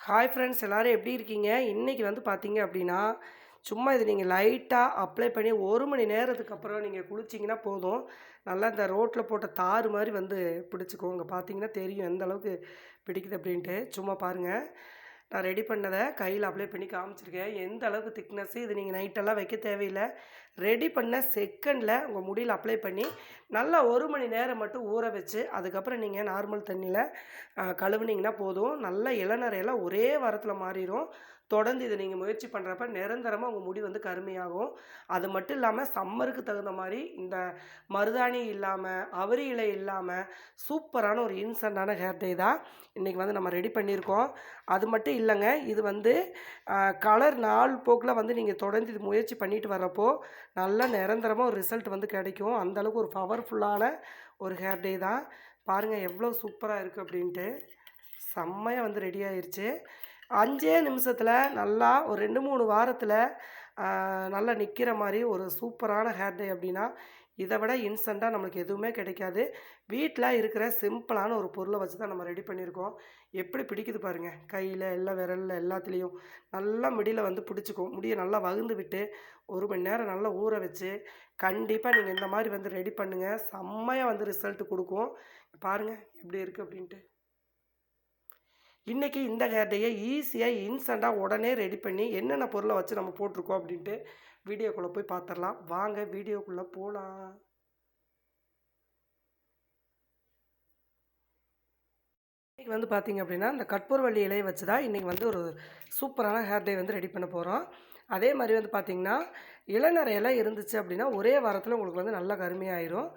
Hi friends எல்லோரும் எப்படி இருக்கீங்க? இன்றைக்கி வந்து பார்த்தீங்க அப்படின்னா சும்மா இது நீங்கள் லைட்டாக அப்ளை பண்ணி ஒரு மணி நேரத்துக்கு அப்புறம் நீங்கள் குளிச்சிங்கன்னா போதும். நல்லா இந்த ரோட்டில் போட்ட தார் மாதிரி வந்து பிடிச்சிக்கோங்க. பார்த்தீங்கன்னா தெரியும் எந்த அளவுக்கு பிடிக்குது அப்படின்ட்டு. சும்மா பாருங்கள் நான் ரெடி பண்ணதை கையில் அப்ளை பண்ணி காமிச்சிருக்கேன். எந்த அளவுக்கு திக்னஸ்ஸு இது நீங்கள் நைட்டெல்லாம் வைக்க தேவையில்லை. ரெடி பண்ண செகண்டில் உங்கள் முடியில் அப்ளை பண்ணி நல்லா ஒரு மணி நேரம் மட்டும் ஊற வச்சு அதுக்கப்புறம் நீங்கள் நார்மல் தண்ணியில் கழுவுனீங்கன்னா போதும். நல்ல இளநரையெல்லாம் ஒரே வாரத்தில் மாறிடும் தொடர்ந்து இதை நீங்கள் முயற்சி பண்ணுறப்ப நிரந்தரமாக உங்கள் முடி வந்து கருமையாகும். அது மட்டும் இல்லாமல் சம்மருக்கு தகுந்த மாதிரி இந்த மருதாணி இல்லாமல் அவரி இலை இல்லாமல் சூப்பரான ஒரு இன்ஸ்டண்ட்டான ஹேர் டே தான் இன்றைக்கி வந்து நம்ம ரெடி பண்ணியிருக்கோம். அது மட்டும் இல்லைங்க இது வந்து கலர் நாள் போக்கில் வந்து நீங்கள் தொடர்ந்து இது முயற்சி பண்ணிட்டு வர்றப்போ நல்ல நிரந்தரமாக ஒரு ரிசல்ட் வந்து கிடைக்கும். அந்தளவுக்கு ஒரு பவர்ஃபுல்லான ஒரு ஹேர் டே தான். பாருங்கள் எவ்வளோ சூப்பராக இருக்குது அப்படின்ட்டு. செம்மையாக வந்து ரெடி ஆயிடுச்சு அஞ்சே நிமிஷத்தில் நல்லா ஒரு ரெண்டு மூணு வாரத்தில் நல்லா நிற்கிற மாதிரி ஒரு சூப்பரான ஹேர் டே அப்படின்னா இதை விட இன்ஸ்டண்ட்டாக நம்மளுக்கு எதுவுமே கிடைக்காது. வீட்டில் இருக்கிற சிம்பிளான ஒரு பொருளை வச்சு தான் நம்ம ரெடி பண்ணியிருக்கோம். எப்படி பிடிக்குது பாருங்கள் கையில் எல்லா விரலில் எல்லாத்துலேயும். நல்லா முடியில் வந்து பிடிச்சிக்கும். முடியை நல்லா வகுந்து விட்டு ஒரு மணி நேரம் நல்லா ஊற வச்சு கண்டிப்பாக நீங்கள் இந்த மாதிரி வந்து ரெடி பண்ணுங்கள் செம்மையாக வந்து ரிசல்ட் கொடுக்கும். பாருங்கள் எப்படி இருக்குது அப்படின்ட்டு. இன்றைக்கி இந்த ஹேர் டேயை ஈஸியாக இன்ஸ்டண்ட்டாக உடனே ரெடி பண்ணி என்னென்ன பொருளை வச்சு நம்ம போட்டிருக்கோம் அப்படின்ட்டு வீடியோக்குள்ளே போய் பார்த்துடலாம் வாங்க வீடியோக்குள்ளே போகலாம் இன்றைக்கி வந்து பார்த்திங்க அப்படின்னா இந்த கற்பூர்வள்ளி இலையை வச்சு தான் இன்றைக்கி வந்து ஒரு சூப்பரான ஹேர் டே வந்து ரெடி பண்ண போகிறோம் அதே மாதிரி வந்து பார்த்திங்கன்னா இளநரையெல்லாம் இருந்துச்சு அப்படின்னா ஒரே வாரத்தில் உங்களுக்கு வந்து நல்லா கருமையாயிரும்.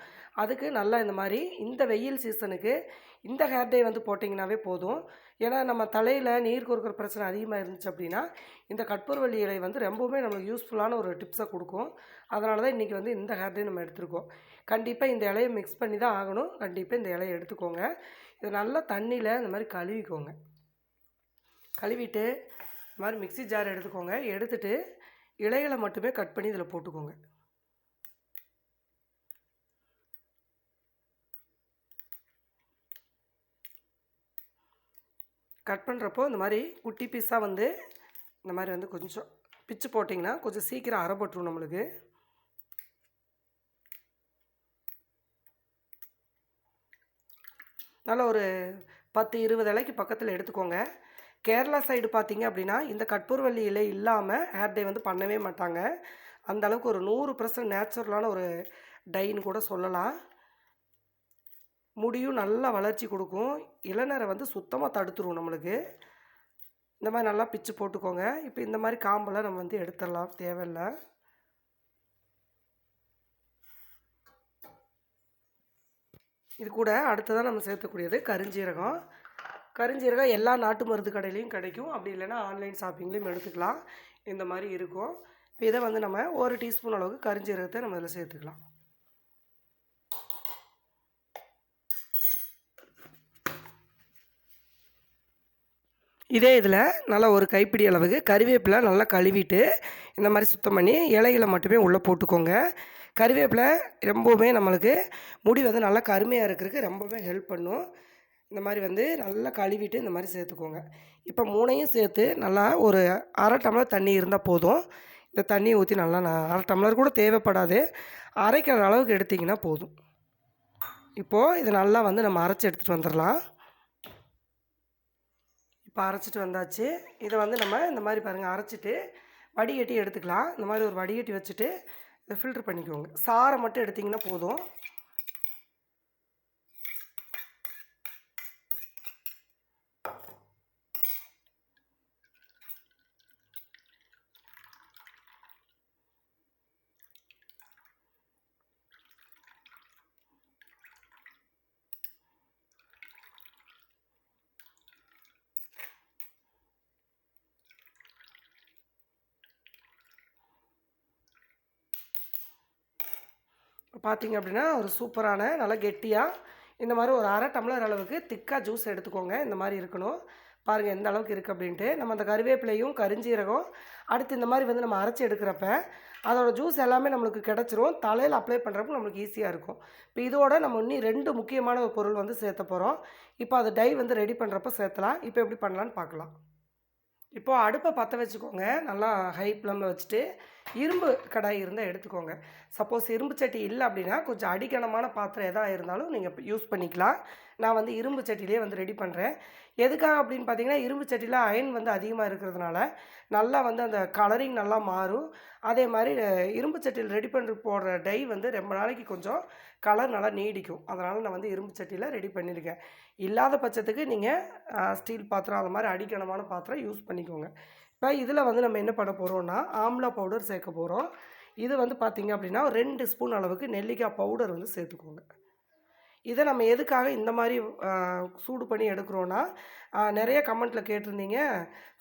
அதுக்கு நல்லா இந்த மாதிரி இந்த வெயில் சீசனுக்கு இந்த ஹேர் டே வந்து போட்டிங்கனாவே போதும். ஏன்னா நம்ம தலையில் நீர் கொடுக்குற பிரச்சனை அதிகமாக இருந்துச்சு அப்படின்னா இந்த கற்பூர்வள்ளி இலை வந்து ரொம்பவுமே நம்மளுக்கு யூஸ்ஃபுல்லான ஒரு டிப்ஸை கொடுக்கும். அதனால தான் இன்றைக்கி வந்து இந்த ஹேர் டே நம்ம எடுத்துருக்கோம். கண்டிப்பாக இந்த இலையை மிக்ஸ் பண்ணி தான் ஆகணும். கண்டிப்பாக இந்த இலையை எடுத்துக்கோங்க. இது நல்லா தண்ணியில் இந்த மாதிரி கழுவிக்கோங்க. கழுவிட்டு இந்த மாதிரி மிக்சி ஜார் எடுத்துக்கோங்க. எடுத்துகிட்டு இலைகளை மட்டுமே கட் பண்ணி இதில் போட்டுக்கோங்க. கட் பண்ணுறப்போ இந்த மாதிரி குட்டி பீஸாக வந்து இந்த மாதிரி வந்து கொஞ்சம் பிச்சு போட்டிங்கன்னா கொஞ்சம் சீக்கிரம் அரைப்பட்டுரும் நம்மளுக்கு. நல்ல ஒரு பத்து இருபது இலைக்கு பக்கத்தில் எடுத்துக்கோங்க. கேரளா சைடு பார்த்தீங்க அப்படின்னா இந்த கற்பூர்வல்லி இலை இல்லாமல் ஹேர் டே வந்து பண்ணவே மாட்டாங்க. அந்த அளவுக்கு ஒரு நூறு பர்சன்ட் நேச்சுரலான ஒரு டைன்னு கூட சொல்லலாம். முடியும் நல்லா வளர்ச்சி கொடுக்கும். இளநரை வந்து சுத்தமாக தடுத்துரும் நம்மளுக்கு. இந்த மாதிரி நல்லா பிச்சு போட்டுக்கோங்க. இப்போ இந்த மாதிரி காம்பெல்லாம் நம்ம வந்து எடுத்துடலாம். தேவையில்லை. இது கூட அடுத்ததாக நம்ம சேர்த்துக்கூடியது கருஞ்சீரகம். கருஞ்சீரகம் எல்லா நாட்டு மருந்து கடையிலையும் கிடைக்கும். அப்படி இல்லைன்னா ஆன்லைன் ஷாப்பிங்லேயும் எடுத்துக்கலாம். இந்த மாதிரி இருக்கும். இப்போ இதை வந்து நம்ம ஒரு டீஸ்பூன் அளவுக்கு கருஞ்சீரகத்தை நம்ம இதில் சேர்த்துக்கலாம். இதே இதில் நல்லா ஒரு கைப்பிடி அளவுக்கு கறிவேப்பிலை நல்லா கழுவிட்டு இந்த மாதிரி சுத்தம் பண்ணி இலைகளை மட்டுமே உள்ளே போட்டுக்கோங்க. கறிவேப்பிலை ரொம்பவுமே நம்மளுக்கு முடி வந்து நல்லா கருமையாக இருக்கிறதுக்கு ரொம்பவே ஹெல்ப் பண்ணும். இந்த மாதிரி வந்து நல்லா கழுவிட்டு இந்த மாதிரி சேர்த்துக்கோங்க. இப்போ மூணையும் சேர்த்து நல்லா ஒரு அரை டம்ளர் தண்ணி இருந்தால் போதும். இந்த தண்ணியை ஊற்றி நல்லா நான் அரை டம்ளர் கூட தேவைப்படாது. அரைக்கிற அளவுக்கு எடுத்திங்கன்னா போதும். இப்போது இது நல்லா வந்து நம்ம அரைச்சி எடுத்துகிட்டு வந்துடலாம். இப்போ அரைச்சிட்டு வந்தாச்சு. இதை வந்து நம்ம இந்த மாதிரி பாருங்கள் அரைச்சிட்டு வடிகட்டி எடுத்துக்கலாம். இந்த மாதிரி ஒரு வடிகட்டி வச்சுட்டு இதை ஃபில்ட்ரு பண்ணிக்கோங்க. சாரை மட்டும் எடுத்திங்கன்னா போதும். பார்த்திங்க அப்படின்னா ஒரு சூப்பரான நல்லா கெட்டியாக இந்த மாதிரி ஒரு அரை டம்ளர் அளவுக்கு திக்காக ஜூஸ் எடுத்துக்கோங்க. இந்த மாதிரி இருக்கணும். பாருங்கள் எந்த அளவுக்கு இருக்குது அப்படின்ட்டு. நம்ம அந்த கருவேப்பிலையும் கரிஞ்சீரகம் அடுத்து இந்த மாதிரி வந்து நம்ம அரைச்சி எடுக்கிறப்ப அதோடய ஜூஸ் எல்லாமே நம்மளுக்கு கிடச்சிரும். தலையில் அப்ளை பண்ணுறப்ப நம்மளுக்கு ஈஸியாக இருக்கும். இப்போ இதோட நம்ம இன்னும் ரெண்டு முக்கியமான ஒரு பொருள் வந்து சேர்த்த போகிறோம் இப்போ அது டை வந்து ரெடி பண்ணுறப்ப சேர்த்தலாம். இப்போ எப்படி பண்ணலான்னு பார்க்கலாம். இப்போது அடுப்பை பற்ற வச்சுக்கோங்க. நல்லா ஹை ஃப்ளேமில் வச்சுட்டு இரும்பு கடாய் இருந்தால் எடுத்துக்கோங்க. சப்போஸ் இரும்பு சட்டி இல்லை அப்படின்னா கொஞ்சம் அடிக்கனமான பாத்திரம் எதாக இருந்தாலும் நீங்கள் யூஸ் பண்ணிக்கலாம். நான் வந்து இரும்பு சட்டிலே வந்து ரெடி பண்ணுறேன் எதுக்காக அப்படின்னு பார்த்தீங்கன்னா இரும்பு சட்டியில் அயன் வந்து அதிகமாக இருக்கிறதுனால நல்லா வந்து அந்த கலரிங் நல்லா மாறும். அதே மாதிரி இரும்பு சட்டியில் ரெடி பண்ணுற போடுற டை வந்து ரொம்ப நாளைக்கு கொஞ்சம் கலர் நல்லா நீடிக்கும். அதனால் நான் வந்து இரும்பு சட்டியில் ரெடி பண்ணியிருக்கேன் இல்லாத பட்சத்துக்கு நீங்கள் ஸ்டீல் பாத்திரம் அந்த மாதிரி அடிக்கனமான பாத்திரம் யூஸ் பண்ணிக்கோங்க. இப்போ இதில் வந்து நம்ம என்ன பண்ண போகிறோம்னா ஆம்லா பவுடர் சேர்க்க போகிறோம் இது வந்து பார்த்திங்க அப்படின்னா ரெண்டு ஸ்பூன் அளவுக்கு நெல்லிக்காய் பவுடர் வந்து சேர்த்துக்கோங்க. இதை நம்ம எதுக்காக இந்த மாதிரி சூடு பண்ணி எடுக்கிறோன்னா நிறைய கமெண்ட்டில் கேட்டிருந்தீங்க.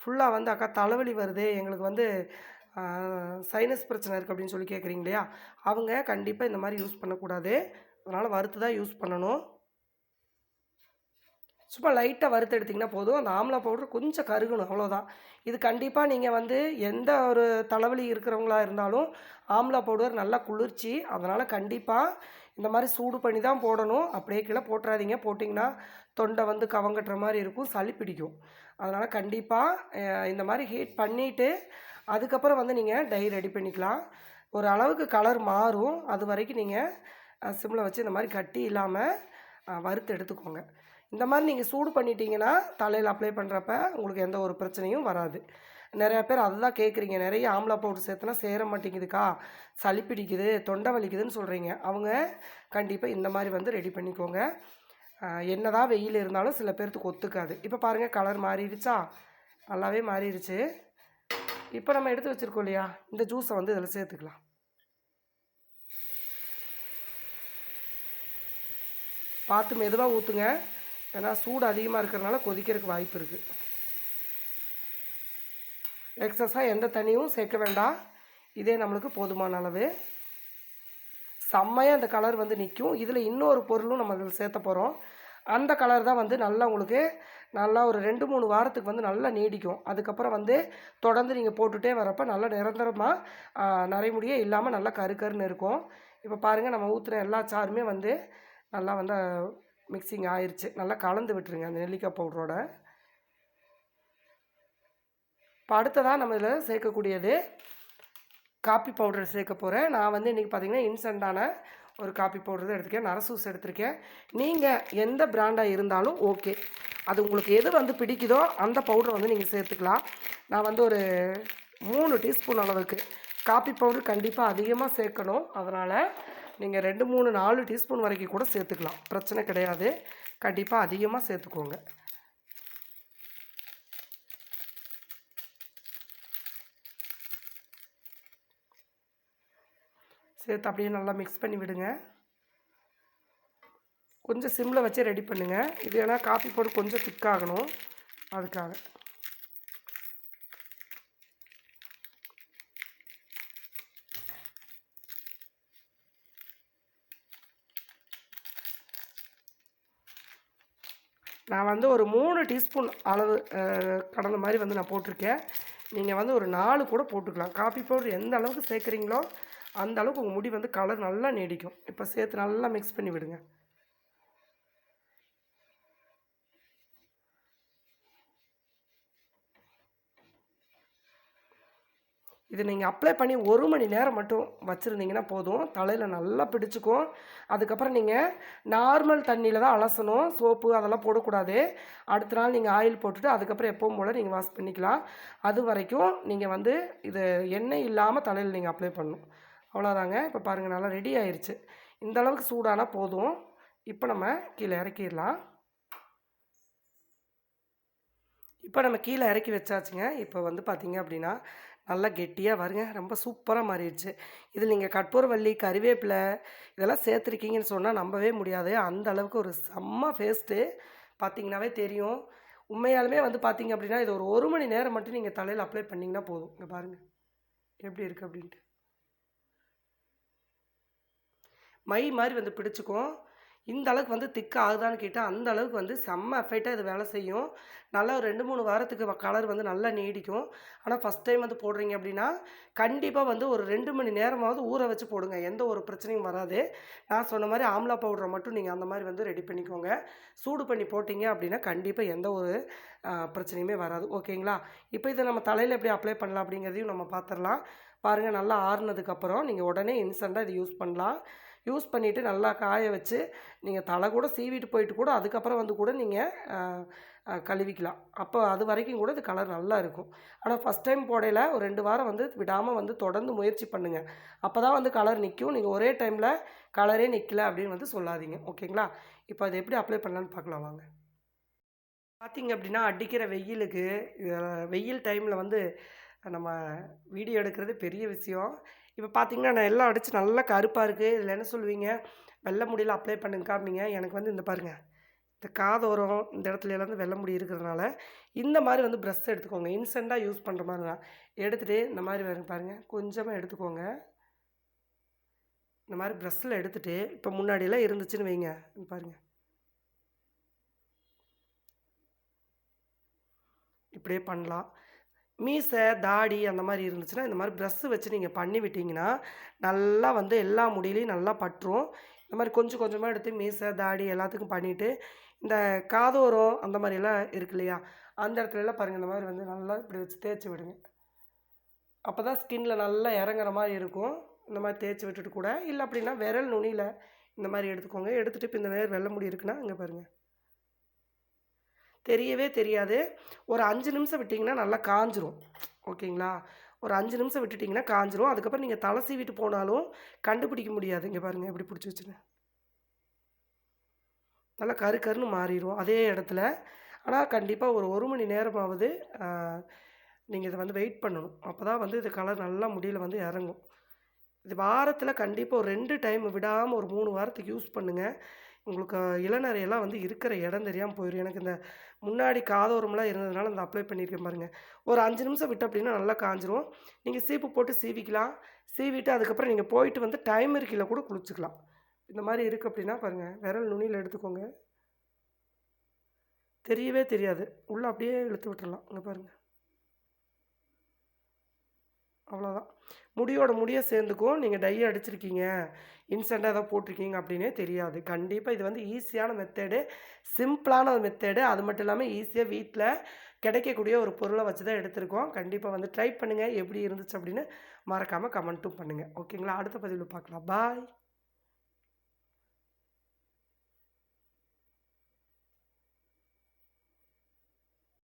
ஃபுல்லாக வந்து அக்கா தலைவலி வருது எங்களுக்கு வந்து சைனஸ் பிரச்சனை இருக்குது அப்படின்னு சொல்லி கேட்குறீங்க இல்லையா? அவங்க கண்டிப்பாக இந்த மாதிரி யூஸ் பண்ணக்கூடாது. அதனால் வறுத்து தான் யூஸ் பண்ணணும். சும்மா லைட்டாக வறுத்து எடுத்திங்கன்னா போதும். அந்த ஆம்லா பவுடர் கொஞ்சம் கருகணும் அவ்வளோதான் இது கண்டிப்பாக நீங்கள் வந்து எந்த ஒரு தலைவலி இருக்கிறவங்களா இருந்தாலும் ஆம்லா பவுடர் நல்லா குளிர்ச்சி அதனால் கண்டிப்பாக இந்த மாதிரி சூடு பண்ணி தான் போடணும். அப்படியே கீழே போட்டுறாதீங்க. போட்டிங்கன்னா தொண்டை வந்து கவங்கட்டுற மாதிரி இருக்கும் சளி பிடிக்கும். அதனால் கண்டிப்பாக இந்த மாதிரி ஹீட் பண்ணிவிட்டு அதுக்கப்புறம் வந்து நீங்கள் டை ரெடி பண்ணிக்கலாம். ஒரு அளவுக்கு கலர் மாறும். அது வரைக்கும் நீங்கள் சிம்மில் வச்சு இந்த மாதிரி கட்டி இல்லாமல் வறுத்து எடுத்துக்கோங்க. இந்த மாதிரி நீங்கள் சூடு பண்ணிட்டீங்கன்னா தலையில் அப்ளை பண்ணுறப்ப உங்களுக்கு எந்த ஒரு பிரச்சனையும் வராது. நிறையா பேர் அதுதான் கேட்குறீங்க நிறைய ஆம்லா பவுடர் சேர்த்துனா சேர மாட்டேங்குதுக்கா? சளி பிடிக்குது தொண்டை வலிக்குதுன்னு சொல்கிறீங்க அவங்க கண்டிப்பாக இந்த மாதிரி வந்து ரெடி பண்ணிக்கோங்க. என்னதான் வெயில் இருந்தாலும் சில பேர்த்துக்கு ஒத்துக்காது. இப்போ பாருங்கள் கலர் மாறிடுச்சா? நல்லாவே மாறிடுச்சு. இப்போ நம்ம எடுத்து வச்சுருக்கோம் இல்லையா? இந்த ஜூஸை வந்து இதில் சேர்த்துக்கலாம். பார்த்து மெதுவாக ஊற்றுங்க ஏன்னா சூடு அதிகமாக இருக்கிறதுனால கொதிக்கிறதுக்கு வாய்ப்பு இருக்குது எக்ஸஸாக எந்த தண்ணியும் சேர்க்க வேண்டாம். இதே நம்மளுக்கு போதுமான அளவு. செம்மையாக அந்த கலர் வந்து நிற்கும் இதில் இன்னொரு பொருளும் நம்ம இதில் சேர்த்த போகிறோம் அந்த கலர் தான் வந்து நல்லா உங்களுக்கு நல்லா ஒரு ரெண்டு மூணு வாரத்துக்கு வந்து நல்லா நீடிக்கும். அதுக்கப்புறம் வந்து தொடர்ந்து நீங்கள் போட்டுகிட்டே வரப்போ நல்லா நிரந்தரமாக நரைமுடியே இல்லாமல் நல்லா கரு கருன்னு இருக்கும். இப்போ பாருங்கள் நம்ம ஊற்றுன எல்லா சாருமே வந்து நல்லா வந்து மிக்சிங் ஆயிடுச்சு நல்லா கலந்து விட்டுருங்க அந்த நெல்லிக்காய் பவுடரோட இப்போ அடுத்ததாக நம்ம இதில் சேர்க்கக்கூடியது காப்பி பவுடர் சேர்க்க போகிறேன் நான் வந்து இன்றைக்கி பார்த்தீங்கன்னா இன்ஸ்டண்ட்டான ஒரு காப்பி பவுடர் தான் நரசூஸ் எடுத்திருக்கேன். நீங்கள் எந்த பிராண்டாக இருந்தாலும் ஓகே அது உங்களுக்கு எது வந்து பிடிக்குதோ அந்த பவுடரை வந்து நீங்கள் சேர்த்துக்கலாம். நான் வந்து ஒரு மூணு டீஸ்பூன் அளவுக்கு காப்பி பவுடர் கண்டிப்பாக அதிகமாக சேர்க்கணும். அதனால் நீங்கள் ரெண்டு மூணு நாலு டீஸ்பூன் வரைக்கும் கூட சேர்த்துக்கலாம். பிரச்சனை கிடையாது. கண்டிப்பாக அதிகமாக சேர்த்துக்கோங்க. சேர்த்து அப்படியே நல்லா மிக்ஸ் பண்ணி விடுங்க. கொஞ்சம் சிம்மில் வச்சு ரெடி பண்ணுங்கள் இது ஏன்னா காஃபி போட்டு கொஞ்சம் திக்காகணும் அதுக்காக. நான் வந்து ஒரு மூணு டீஸ்பூன் அளவு கடந்த மாதிரி வந்து நான் போட்டிருக்கேன். நீங்கள் வந்து ஒரு நாலு கூட போட்டுக்கலாம். காஃபி பவுடர் எந்த அளவுக்கு சேர்க்குறீங்களோ அந்த அளவுக்கு உங்கள் முடி வந்து கலர் நல்லா நீடிக்கும். இப்போ சேர்த்து நல்லா மிக்ஸ் பண்ணி விடுங்க. இது நீங்கள் அப்ளை பண்ணி ஒரு மணி நேரம் மட்டும் வச்சுருந்தீங்கன்னா போதும். தலையில் நல்லா பிடிச்சிக்கும். அதுக்கப்புறம் நீங்கள் நார்மல் தண்ணியில் தான் அலசணும். சோப்பு அதெல்லாம் போடக்கூடாது. அடுத்த நாள் நீங்கள் ஆயில் போட்டுட்டு அதுக்கப்புறம் எப்பவும் போல் நீங்கள் வாஷ் பண்ணிக்கலாம். அது வரைக்கும் நீங்கள் வந்து இது எண்ணெய் இல்லாமல் தலையில் நீங்கள் அப்ளை பண்ணணும். அவ்வளோதாங்க இப்போ பாருங்கள் நல்லா ரெடி ஆயிடுச்சு இந்த அளவுக்கு சூடானா போதும். இப்போ நம்ம கீழே இறக்கிடலாம். இப்போ நம்ம கீழே இறக்கி வச்சாச்சுங்க. இப்போ வந்து பார்த்திங்க அப்படின்னா நல்லா கெட்டியாக வருங்க. ரொம்ப சூப்பராக மாறிடுச்சு. இதில் நீங்கள் கற்பூரவள்ளி கறிவேப்பிலை இதெல்லாம் சேர்த்துருக்கீங்கன்னு சொன்னால் நம்பவே முடியாது. அந்த அளவுக்கு ஒரு செம்ம ஃபேஸ்ட்டு பார்த்தீங்கனாவே தெரியும். உண்மையாலுமே வந்து பார்த்தீங்க அப்படின்னா இது ஒரு ஒரு மணி நேரம் மட்டும் நீங்கள் தலையில் அப்ளை பண்ணிங்கன்னா போதும். இங்கே பாருங்கள் எப்படி இருக்குது அப்படின்ட்டு. மை மாதிரி வந்து பிடிச்சிக்கும். இந்த அளவுக்கு வந்து திக்கு ஆகுதான்னு கேட்டால் அந்த அளவுக்கு வந்து செம்ம எஃபெக்டாக இது வேலை செய்யும். நல்லா ஒரு ரெண்டு மூணு வாரத்துக்கு கலர் வந்து நல்லா நீடிக்கும். ஆனால் ஃபஸ்ட் டைம் வந்து போடுறீங்க அப்படின்னா கண்டிப்பாக வந்து ஒரு ரெண்டு மணி நேரமாவது ஊற வச்சு போடுங்க. எந்த ஒரு பிரச்சனையும் வராது. நான் சொன்ன மாதிரி ஆம்லா பவுடரை மட்டும் நீங்கள் அந்த மாதிரி வந்து ரெடி பண்ணிக்கோங்க. சூடு பண்ணி போட்டிங்க அப்படின்னா கண்டிப்பாக எந்த ஒரு பிரச்சனையுமே வராது. ஓகேங்களா இப்போ இதை நம்ம தலையில் எப்படி அப்ளை பண்ணலாம் அப்படிங்கிறதையும் நம்ம பார்த்துடலாம் பாருங்கள் நல்லா ஆறுனதுக்கப்புறம் நீங்கள் உடனே இன்ஸ்டண்ட்டாக இதை யூஸ் பண்ணலாம். யூஸ் பண்ணிவிட்டு நல்லா காய வச்சு நீங்கள் தலை கூட சீவிட்டு போயிட்டு கூட அதுக்கப்புறம் வந்து கூட நீங்கள் கழுவிக்கலாம். அப்போ அது வரைக்கும் கூட இது கலர் நல்லா இருக்கும். ஆனால் ஃபஸ்ட் டைம் போடையில் ஒரு ரெண்டு வாரம் வந்து விடாமல் வந்து தொடர்ந்து முயற்சி பண்ணுங்கள் அப்போ தான் வந்து கலர் நிற்கும் நீங்கள் ஒரே டைமில் கலரே நிற்கல அப்படின்னு வந்து சொல்லாதீங்க. ஓகேங்களா? இப்போ அதை எப்படி அப்ளை பண்ணலான்னு பார்க்கலாம் வாங்க. பார்த்திங்க அப்படின்னா அடிக்கிற வெயிலுக்கு வெயில் டைமில் வந்து நம்ம வீடியோ எடுக்கிறது பெரிய விஷயம். இப்போ பார்த்தீங்கன்னா நான் எல்லாம் அடித்து நல்லா கருப்பாக இருக்குது இதில் என்ன சொல்லுவீங்க? வெள்ளை முடியில் அப்ளை பண்ணுங்க காமிங்க எனக்கு வந்து இந்த பாருங்கள் இந்த காதோரம் இந்த இடத்துல எல்லாம் வந்து வெள்ளை முடி இருக்கிறதுனால இந்த மாதிரி வந்து ப்ரெஷ் எடுத்துக்கோங்க. இன்ஸ்டண்ட்டாக யூஸ் பண்ணுற மாதிரி தான். எடுத்துகிட்டு இந்த மாதிரி வரும் பாருங்கள் கொஞ்சமாக எடுத்துக்கோங்க. இந்த மாதிரி ப்ரெஷ்ஷில் எடுத்துகிட்டு இப்போ முன்னாடியெல்லாம் இருந்துச்சுன்னு வைங்க. பாருங்கள் இப்படியே பண்ணலாம். மீசை தாடி அந்த மாதிரி இருந்துச்சுன்னா இந்த மாதிரி ப்ரெஷ்ஷு வச்சு நீங்கள் பண்ணி விட்டிங்கன்னா நல்லா வந்து எல்லா முடியிலையும் நல்லா பற்றும் இந்த மாதிரி கொஞ்சம் கொஞ்சமாக எடுத்து மீசை தாடி எல்லாத்துக்கும் பண்ணிவிட்டு இந்த காதோரம் அந்த மாதிரியெல்லாம் இருக்கு இல்லையா? அந்த இடத்துல எல்லாம் பாருங்கள் இந்த மாதிரி வந்து நல்லா இப்படி வச்சு தேய்ச்சி விடுங்க. அப்போ தான் ஸ்கின்ல நல்லா இறங்குற மாதிரி இருக்கும். இந்த மாதிரி தேய்ச்சி விட்டுட்டு கூட. இல்லை அப்படின்னா விரல் நுனியில் இந்த மாதிரி எடுத்துக்கோங்க. எடுத்துகிட்டு இப்போ இந்த மாதிரி வெள்ளை முடி இருக்குன்னா அங்கே பாருங்கள் தெரியவே தெரியாது. ஒரு அஞ்சு நிமிஷம் விட்டிங்கன்னா நல்லா காஞ்சிரும். ஓகேங்களா? ஒரு அஞ்சு நிமிஷம் விட்டுட்டிங்கன்னா காஞ்சிரும். அதுக்கப்புறம் நீங்கள் தலை சீவிட்டு போனாலும் கண்டுபிடிக்க முடியாது. இங்கே பாருங்கள் எப்படி பிடிச்சி வச்சுங்க நல்லா கரு கருன்னு மாறிடும் அதே இடத்துல. ஆனால் கண்டிப்பாக ஒரு ஒரு மணி நேரமாவது நீங்கள் இதை வந்து வெயிட் பண்ணணும். அப்போ தான் வந்து இது கலர் நல்லா முடியல வந்து இறங்கும். இது வாரத்தில் கண்டிப்பாக ஒரு ரெண்டு டைம் விடாமல் ஒரு மூணு வாரத்துக்கு யூஸ் பண்ணுங்கள் உங்களுக்கு இளநரையெல்லாம் வந்து இருக்கிற இடம் தெரியாமல் போயிடும் எனக்கு இந்த முன்னாடி காதோரம்லாம் இருந்ததுனால இந்த அப்ளை பண்ணியிருக்கேன் பாருங்கள் ஒரு அஞ்சு நிமிஷம் விட்டு அப்படின்னா நல்லா காஞ்சிரும். நீங்கள் சீப்பு போட்டு சீவிக்கலாம். சீவிட்டு அதுக்கப்புறம் நீங்கள் போயிட்டு வந்து டைம் இருக்கையில் கூட குளிச்சுக்கலாம். இந்த மாதிரி இருக்குது அப்படின்னா பாருங்கள் விரல் நுனியில் எடுத்துக்கோங்க. தெரியவே தெரியாது. உள்ளே அப்படியே இழுத்து விட்டுடலாம் இங்கே பாருங்கள் அவ்வளோதான் முடியோட முடிய சேர்ந்துக்கும். நீங்கள் டையை அடிச்சிருக்கீங்க. இன்ஸ்டண்ட்டாக ஏதோ போட்டிருக்கீங்க அப்படின்னே தெரியாது. கண்டிப்பாக இது வந்து ஈஸியான மெத்தேடு. சிம்பிளான மெத்தேடு. அது மட்டும் இல்லாமல் ஈஸியாக வீட்டில் கிடைக்கக்கூடிய ஒரு பொருளை வச்சு தான் எடுத்திருக்கோம். கண்டிப்பாக வந்து ட்ரை பண்ணுங்கள் எப்படி இருந்துச்சு அப்படின்னு மறக்காமல் கமெண்ட்டும் பண்ணுங்கள் ஓகேங்களா? அடுத்த பதிவில் பார்க்கலாம். பாய்.